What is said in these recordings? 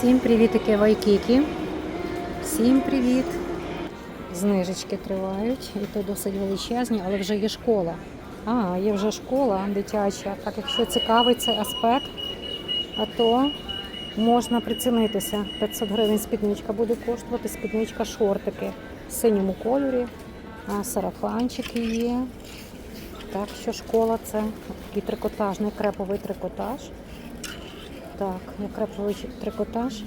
Всім привітики Вайкікі. Всім привіт. Знижечки тривають, і то досить величезні, але вже є школа. А, є вже школа дитяча. Так, якщо цікавий цей аспект, а то можна прицінитися. 500 гривень спідничка буде коштувати, спідничка шортики в синьому кольорі, а сарафанчики є. Так що школа це такий трикотажний креповий трикотаж. Так, креповий трикотаж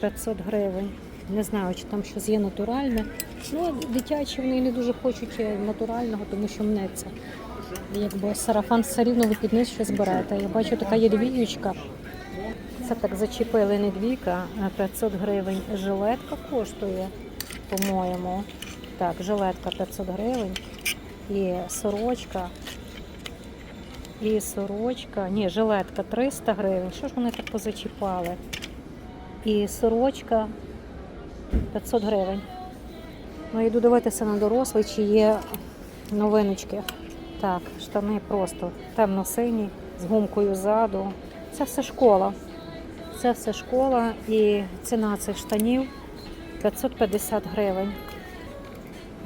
500 гривень. Не знаю, чи там щось є натуральне. Ну, дитячі вони не дуже хочуть е, натурального, тому що мнеться. Якби сарафан все рівно ви під низ щось берете. Я бачу, така є двіючка. Це так зачепили не двійка, а 500 гривень. Жилетка коштує, по-моєму. Так, жилетка 500 гривень. І сорочка. І сорочка. Ні, жилетка 300 гривень. Що ж вони так позачіпали? І сорочка 500 гривень. Ну, йду дивитися на дорослий, чи є новиночки. Так, штани просто темно-сині, з гумкою ззаду. Це все школа. Це все школа і ціна цих штанів 550 гривень.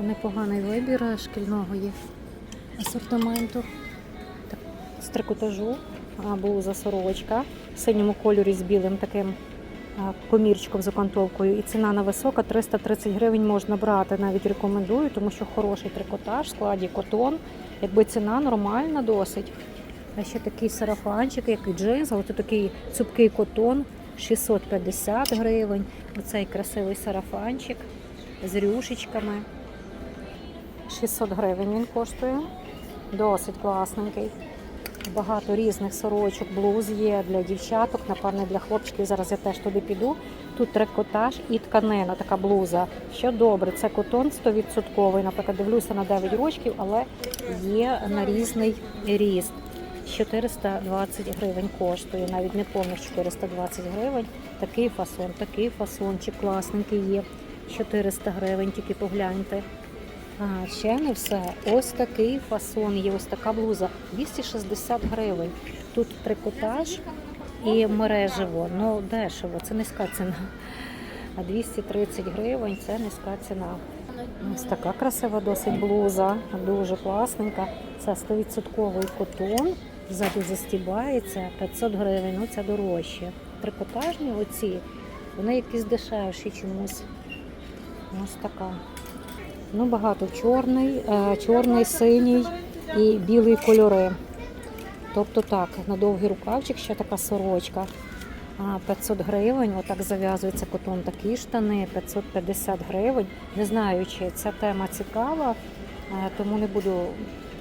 Непоганий вибір шкільного є асортименту. Трикотажу, блуза сорочка в синьому кольорі з білим таким комірчиком з окантовкою. І ціна на висока 330 гривень можна брати. Навіть рекомендую, тому що хороший трикотаж в складі котон. Якби ціна нормальна досить. А ще такий сарафанчик, як і джинс, але це такий цупкий котон 650 гривень. Оцей красивий сарафанчик з рюшечками. 600 гривень він коштує. Досить класненький. Багато різних сорочок, блуз є для дівчаток, напевне, для хлопчиків. Зараз я теж туди піду. Тут трикотаж і тканина, така блуза. Що добре, це котон 100%. Наприклад, дивлюся на 9 рочків, але є на різний ріст. 420 гривень коштує, навіть не повних 420 гривень. Такий фасон, такий фасончик класненький є. 400 гривень, тільки погляньте. А, ще не все. Ось такий фасон є, ось така блуза. 260 гривень. Тут трикотаж і мережево. Ну, дешево, це низька ціна. А 230 гривень це низька ціна. Ось така красива досить блуза, дуже класненька. Це 100% котон, ззаду застібається 500 гривень, ну це дорожче. Трикотажні оці, вони якісь дешевші чомусь. Ось така. Ну, багато чорний, е, чорний, синій і білий кольори. Тобто так, на довгий рукавчик ще така сорочка. 500 гривень, отак зав'язується котон такі штани, 550 гривень. Не знаю, чи ця тема цікава, е, тому не буду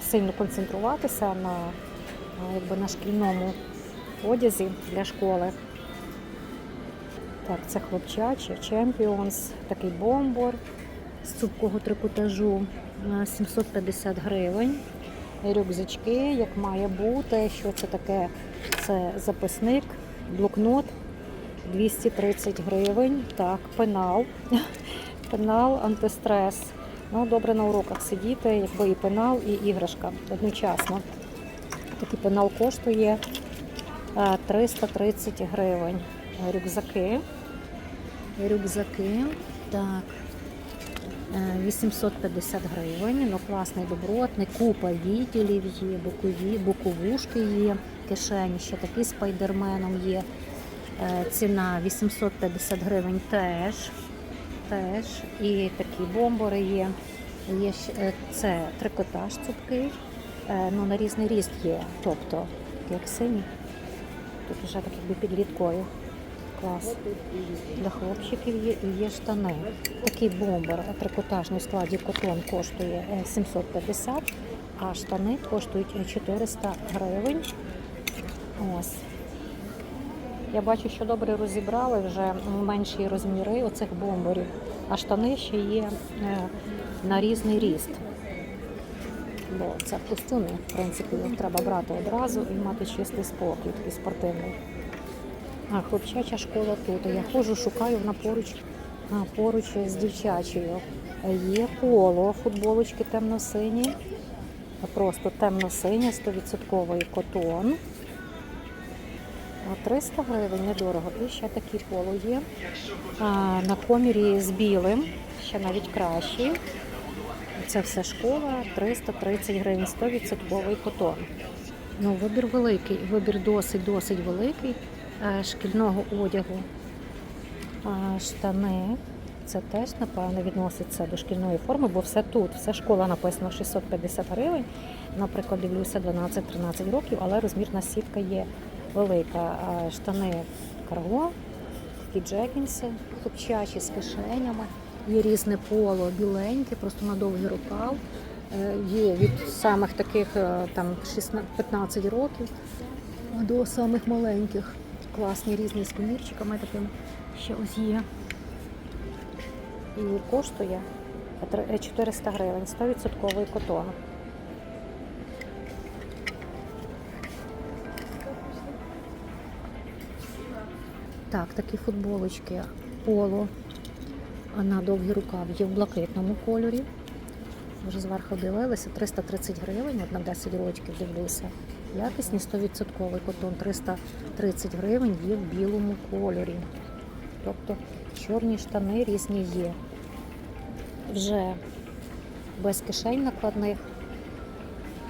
сильно концентруватися на, е, якби, на шкільному одязі для школи. Так, це хлопчачий, Champions, такий бомбор з цупкого трикотажу е, 750 гривень. Рюкзачки, як має бути. Що це таке? Це записник, блокнот 230 гривень. Так, пенал. Пенал, антистрес. Ну, добре на уроках сидіти, якби і пенал, і іграшка одночасно. Такий пенал коштує е, 330 гривень. Рюкзаки. Рюкзаки. Так. Е, 850 гривень, ну класний добротний, купа відділів є, бокові, боковушки є, кишені ще такий спайдерменом є. Е, Ціна 850 гривень теж. теж. І такі бомбори є. є ще- е, це трикотаж цупкий, е, ну, на різний ріст є. Тобто, як синій, тут вже так якби під літкою. Клас. Для хлопчиків є є штани. Такий бомбер трикотажний в складі котон коштує е, 750, а штани коштують е, 400 гривень. Ось. Я бачу, що добре розібрали вже менші розміри оцих бомберів, а штани ще є е, на різний ріст. Бо це костюми, в принципі, їх треба брати одразу і мати чистий спокій, такий спортивний. А, хлопчача школа тут. Я ходжу, шукаю на поруч, а, поруч з дівчачою. Є поло, футболочки темно-сині. Просто темно-сині, 100% котон. 300 гривень недорого. І ще такі поло є. А, на комірі з білим, ще навіть кращий. Це все школа, 330 гривень, 100% котон. Ну, вибір великий, вибір досить досить великий шкільного одягу. Штани. Це теж, напевно, відноситься до шкільної форми, бо все тут, все школа написано 650 гривень. Наприклад, дивлюся 12-13 років, але розмірна сітка є велика. Штани карго, такі джекінси хлопчачі з кишенями. Є різне поло, біленьке, просто на довгий рукав. Е, Є від самих таких е, там 16 15 років до самих маленьких. Класні різні з комірчиками такими. Ще ось є. І коштує 400 гривень, 100% котон. Так, такі футболочки поло а на рукав є в блакитному кольорі. Вже зверху дивилися, 330 гривень, от на 10 років дивлюся. Якісні 100% котон, 330 гривень є в білому кольорі. Тобто чорні штани різні є. Вже без кишень накладних,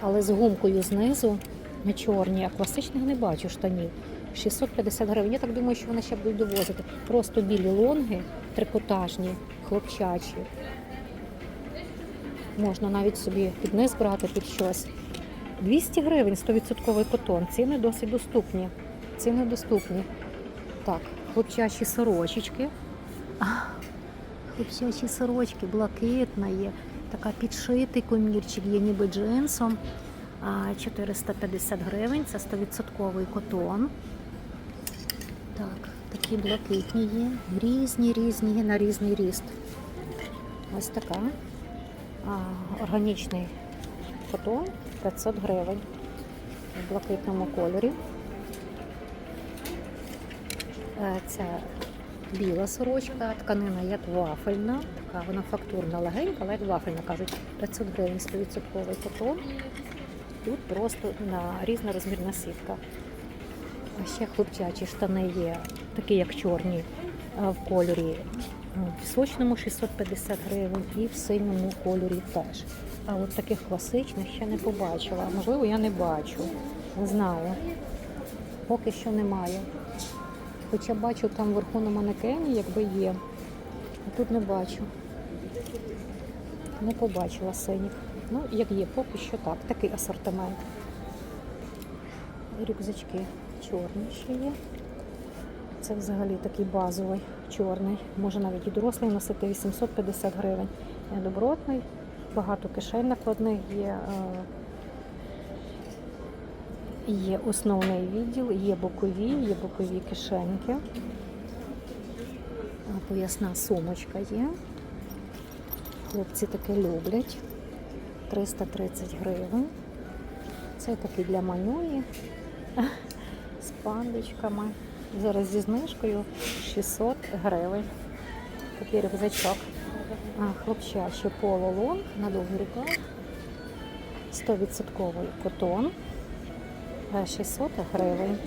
але з гумкою знизу, не чорні, а класичних не бачу штанів. 650 гривень. Я так думаю, що вони ще будуть довозити. Просто білі лонги, трикотажні, хлопчачі. Можна навіть собі під низ брати під щось. 200 гривень 100% котон. Ціни досить доступні. Ціни доступні. Так, хлопчачі сорочечки. Хлопчачі сорочки, блакитна є. Така підшитий комірчик є ніби джинсом. 450 гривень, це 100% котон. Так, такі блакитні є. Різні, різні є на різний ріст. Ось така. А, органічний котон 500 гривень в блакитному кольорі. Е, Це біла сорочка, тканина як вафельна, така вона фактурна, легенька, але як вафельна кажуть. 500 гривень 100% котон. Тут просто на різна розмірна сітка. А ще хлопчачі штани є, такі як чорні, в кольорі ну, в пісочному 650 гривень і в синьому кольорі теж. А от таких класичних ще не побачила. Можливо, я не бачу. Не знаю. Поки що немає. Хоча бачу там вверху на манекені, якби є. А тут не бачу. Не побачила синіх. Ну, як є, поки що так. Такий асортимент. Рюкзачки чорні ще є. Це взагалі такий базовий чорний. Може навіть і дорослий носити 850 гривень. Добротний, багато кишень накладних є. е, Є основний відділ, є бокові, є бокові кишеньки. Поясна сумочка є. Хлопці таке люблять. 330 гривень. Це такий для манюні з пандочками. Зараз зі знижкою 600 гривень. Такий рюкзачок. А, поло лонг на довгий рукав. 100% котон. Е, 600 гривень.